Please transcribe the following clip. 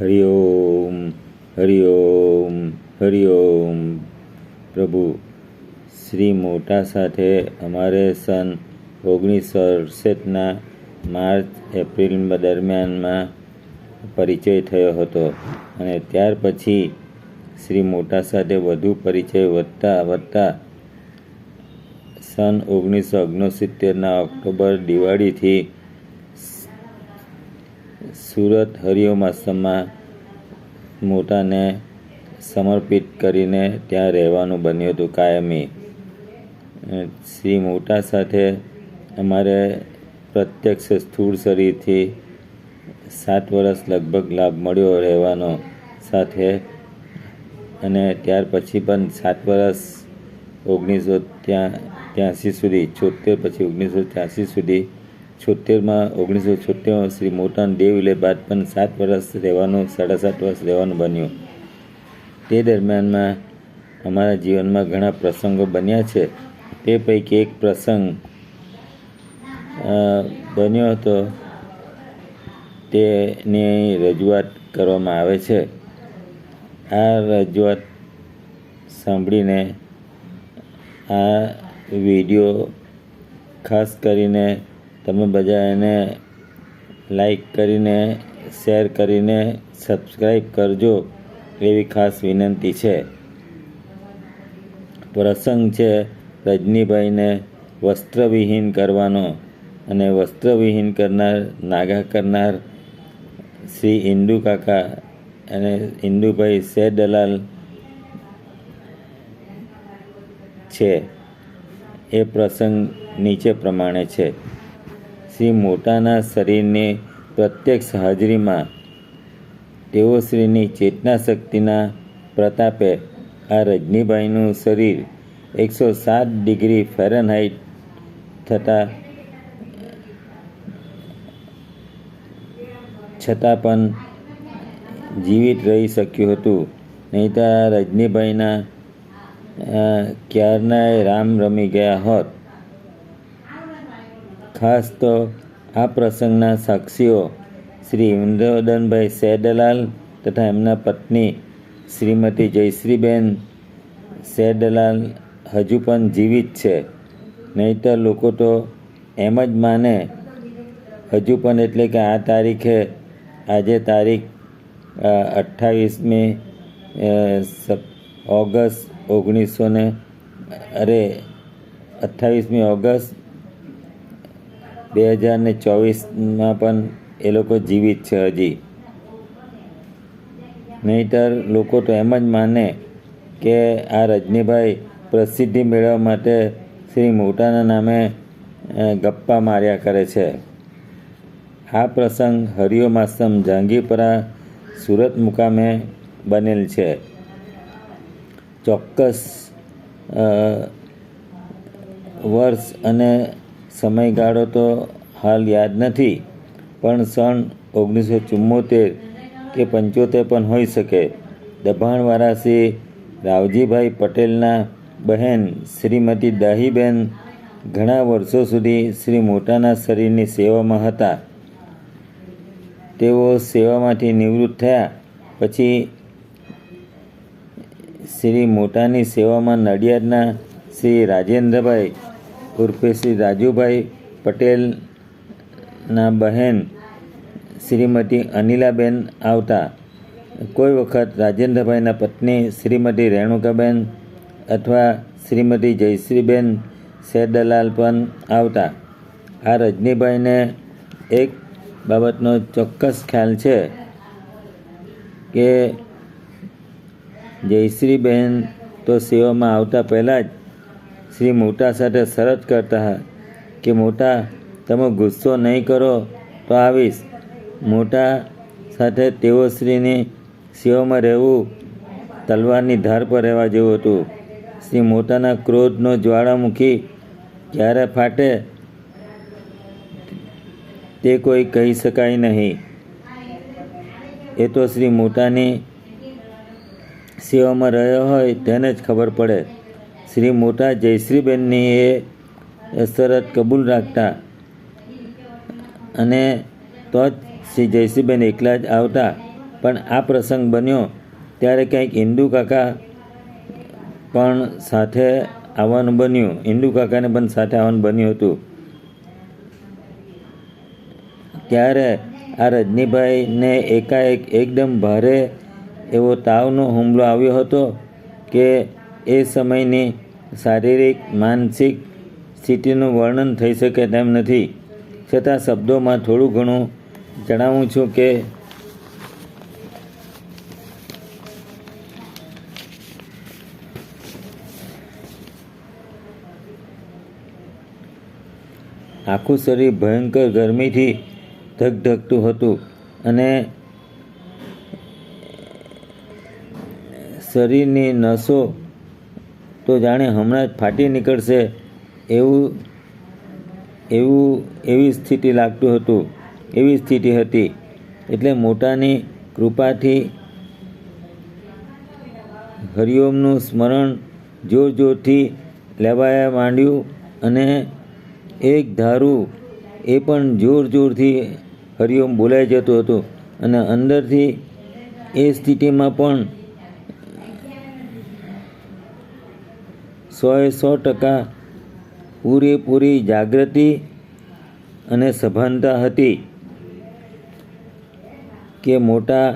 હરિ ઓમ હરિ ઓમ હરિ ઓમ. પ્રભુ, શ્રી મોટા સાથે અમારે સન ઓગણીસો અડસઠના માર્ચ, એપ્રિલ દરમિયાનમાં પરિચય થયો હતો અને ત્યાર પછી શ્રી મોટા સાથે વધુ પરિચય વધતા વધતા સન ઓગણીસો ઓગણસિત્તેરના ઓક્ટોબર દિવાળીથી સુરત હરિઓમ આશ્રમમાં મોટાને સમર્પિત કરીને ત્યાં રહેવાનું બન્યું હતું કાયમી. શ્રી મોટા સાથે અમારે પ્રત્યક્ષ સ્થૂળ શરીરથી સાત વર્ષ લગભગ લાભ મળ્યો રહેવાનો સાથે અને ત્યાર પછી પણ સાત વર્ષ ઓગણીસો ત્યાં, ત્યાંસી સુધી, છોતેર પછી ઓગણીસો ત્યાંસી સુધી છોતેરમાં ઓગણીસો છોતેરમાં શ્રી મોટાન દેવલે બાદ પણ સાત વર્ષ રહેવાનું, સાડા સાત વર્ષ રહેવાનું બન્યું. તે દરમિયાનમાં અમારા જીવનમાં ઘણા પ્રસંગો બન્યા છે. તે પૈકી એક પ્રસંગ બન્યો હતો. તેની રજૂઆત કરવામાં આવે છે. આ રજૂઆત સાંભળીને આ વીડિયો ખાસ કરીને તમે બધા એને લાઈક કરીને શેર કરીને સબસ્ક્રાઈબ કરજો એવી ખાસ વિનંતી છે. પ્રસંગ છે રજનીભાઈને વસ્ત્રવિહીન કરવાનો અને વસ્ત્રવિહીન કરનાર, નાગા કરનાર શ્રી ઇન્દુ કાકા અને ઇન્દુભાઈ શેર દલાલ છે. એ પ્રસંગ નીચે પ્રમાણે છે. શ્રી મોટાના શરીરની પ્રત્યક્ષ હાજરીમાં તેઓ શ્રીની ચેતના શક્તિના પ્રતાપે આ રજનીભાઈનું શરીર એકસો સાત ડિગ્રી ફેરનહાઇટ થતાં છતાં પણ જીવિત રહી શક્યું હતું. નહીં તો આ રજનીભાઈના ક્યારનાય રામ રમી ગયા હોત. ખાસ તો આ પ્રસંગના સાક્ષીઓ શ્રી ઇન્દ્રવદનભાઈ સેડલાલ તથા એમના પત્ની શ્રીમતી જયશ્રીબેન સેડલાલ હજુ પણ જીવિત છે. નહીતર લોકો તો એમ જ માને હજુ પણ એટલે કે આ તારીખે આજે તારીખ અઠ્ઠાવીસમી ઓગસ્ટ ઓગણીસો ને અરે, અઠ્ઠાવીસમી ઓગસ્ટ બે હજાર ને ચોવીસમાં પણ એ લોકો જીવિત છે હજી. નહીંતર લોકો તો એમ જ માને કે આ રજનીભાઈ પ્રસિદ્ધિ મેળવવા માટે શ્રી મોટાના નામે ગપ્પા માર્યા કરે છે. આ પ્રસંગ હરિઓમ આશ્રમ જહાંગીરપરા સુરત મુકામે બનેલ છે. ચોક્કસ વર્ષ અને સમયગાળો તો હાલ યાદ નથી, પણ સન ઓગણીસો ચુમ્મોતેર કે પંચોતેર પણ હોઈ શકે. દબાણવાળા શ્રી રાવજીભાઈ પટેલના બહેન શ્રીમતી દાહીબેન ઘણા વર્ષો સુધી શ્રી મોટાના શરીરની સેવામાં હતા. તેઓ સેવામાંથી નિવૃત્ત થયા, પછી શ્રી મોટાની સેવામાં નડિયાદના શ્રી રાજેન્દ્રભાઈ ઉર્ફે શ્રી રાજુભાઈ પટેલના બહેન શ્રીમતી અનિલાબેન આવતા. કોઈ વખત રાજેન્દ્રભાઈના પત્ની શ્રીમતી રેણુકાબેન અથવા શ્રીમતી જયશ્રીબેન શેરદલાલ પણ આવતા. આ રજનીભાઈને એક બાબતનો ચોક્કસ ખ્યાલ છે કે જયશ્રીબેન તો સેવામાં આવતા પહેલાં જ શ્રી મોટા સાથે શરત કરતા કે, મોટા, તમે ગુસ્સો નહીં કરો તો આવીશ. મોટા સાથે તેઓ શ્રીની સેવામાં રહેવું તલવારની ધાર પર રહેવા જેવું હતું. શ્રી મોટાના ક્રોધનો જ્વાળામુખી ક્યારે ફાટે, તે કોઈ કહી શકાય નહીં. એ તો શ્રી મોટાની સેવામાં રહ્યો હોય તેને જ ખબર પડે. શ્રી મોટા જયશ્રીબેનની એ શરત કબૂલ રાખતા અને તો જ શ્રી જયશ્રીબેન એકલા જ આવતા. પણ આ પ્રસંગ બન્યો ત્યારે કંઈક હિન્દુ કાકા પણ સાથે આવવાનું બન્યું. હિન્દુ કાકાને પણ સાથે આવવાનું બન્યું હતું. ત્યારે આ રજનીભાઈને એકાએક એકદમ ભારે એવો તાવનો હુમલો આવ્યો હતો કે એ સમયની શારીરિક, માનસિક સ્થિતિનું વર્ણન થઈ શકે તેમ નથી. છતાં શબ્દોમાં થોડું ઘણું જણાવું છું કે આખું શરીર ભયંકર ગરમીથી ધકધકતું હતું અને શરીરની નસો તો જાણે હમણાં જ ફાટી નીકળશે એવું એવું, એવી સ્થિતિ લાગતું હતું, એવી સ્થિતિ હતી. એટલે મોટાની કૃપાથી હરિઓમનું સ્મરણ જોર જોરથી લેવાયા માંડ્યું અને એક ધારું એ પણ જોર જોરથી હરિઓમ બોલાઈ જતું હતું અને અંદરથી એ સ્થિતિમાં પણ સોએ સો ટકા પૂરેપૂરી જાગૃતિ અને સભાનતા હતી કે મોટા